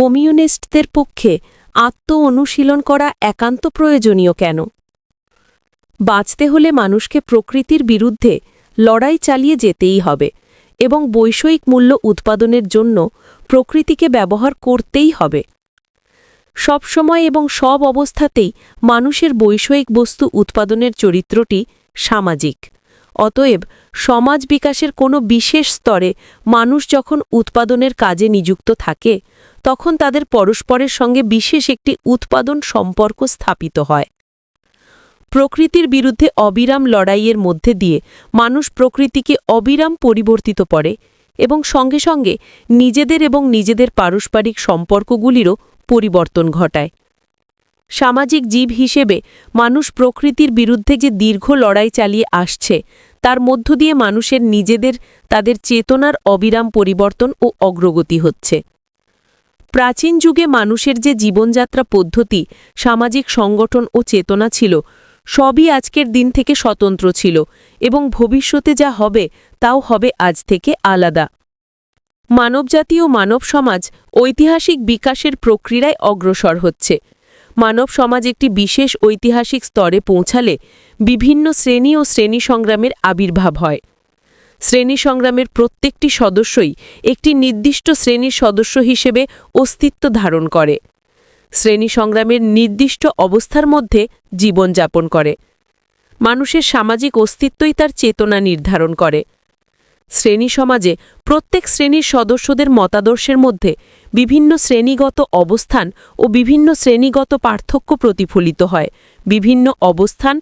কমিউনিস্টদের পক্ষে আত্ম অনুশীলন করা একান্ত প্রয়োজনীয় কেন? বাঁচতে হলে মানুষকে প্রকৃতির বিরুদ্ধে লড়াই চালিয়ে যেতেই হবে এবং বৈষয়িক মূল্য উৎপাদনের জন্য প্রকৃতিকে ব্যবহার করতেই হবে। সবসময় এবং সব অবস্থাতেই মানুষের বৈষয়িক বস্তু উৎপাদনের চরিত্রটি সামাজিক। অতএব সমাজ বিকাশের কোনো বিশেষ স্তরে মানুষ যখন উৎপাদনের কাজে নিযুক্ত থাকে তখন তাদের পরস্পরের সঙ্গে বিশেষ একটি উৎপাদন সম্পর্ক স্থাপিত হয়। প্রকৃতির বিরুদ্ধে অবিরাম লড়াইয়ের মধ্যে দিয়ে মানুষ প্রকৃতিকে অবিরাম পরিবর্তিত করে এবং সঙ্গে সঙ্গে নিজেদের এবং নিজেদের পারস্পরিক সম্পর্কগুলিরও পরিবর্তন ঘটায়। সামাজিক জীব হিসেবে মানুষ প্রকৃতির বিরুদ্ধে যে দীর্ঘ লড়াই চালিয়ে আসছে, তার মধ্য দিয়ে মানুষের নিজেদের, তাদের চেতনার অবিরাম পরিবর্তন ও অগ্রগতি হচ্ছে। প্রাচীন যুগে মানুষের যে জীবনযাত্রা পদ্ধতি, সামাজিক সংগঠন ও চেতনা ছিল, সবই আজকের দিন থেকে স্বতন্ত্র ছিল এবং ভবিষ্যতে যা হবে তাও হবে আজ থেকে আলাদা। মানবজাতি ও মানব সমাজ ঐতিহাসিক বিকাশের প্রক্রিয়ায় অগ্রসর হচ্ছে। মানব সমাজ একটি বিশেষ ঐতিহাসিক স্তরে পৌঁছালে বিভিন্ন শ্রেণি ও শ্রেণি সংগ্রামের আবির্ভাব হয়। শ্রেণি সংগ্রামের প্রত্যেকটি সদস্যই একটি নির্দিষ্ট শ্রেণির সদস্য হিসেবে অস্তিত্ব ধারণ করে। শ্রেণি সংগ্রামের নির্দিষ্ট অবস্থার মধ্যে জীবনযাপন করে। মানুষের সামাজিক অস্তিত্বই তার চেতনা নির্ধারণ করে। শ্রেণি সমাজে প্রত্যেক শ্রেণির সদস্যদের মতাদর্শের মধ্যে বিভিন্ন শ্রেণীগত অবস্থান ও বিভিন্ন শ্রেণীগত পার্থক্য প্রতিফলিত হয়। বিভিন্ন অবস্থান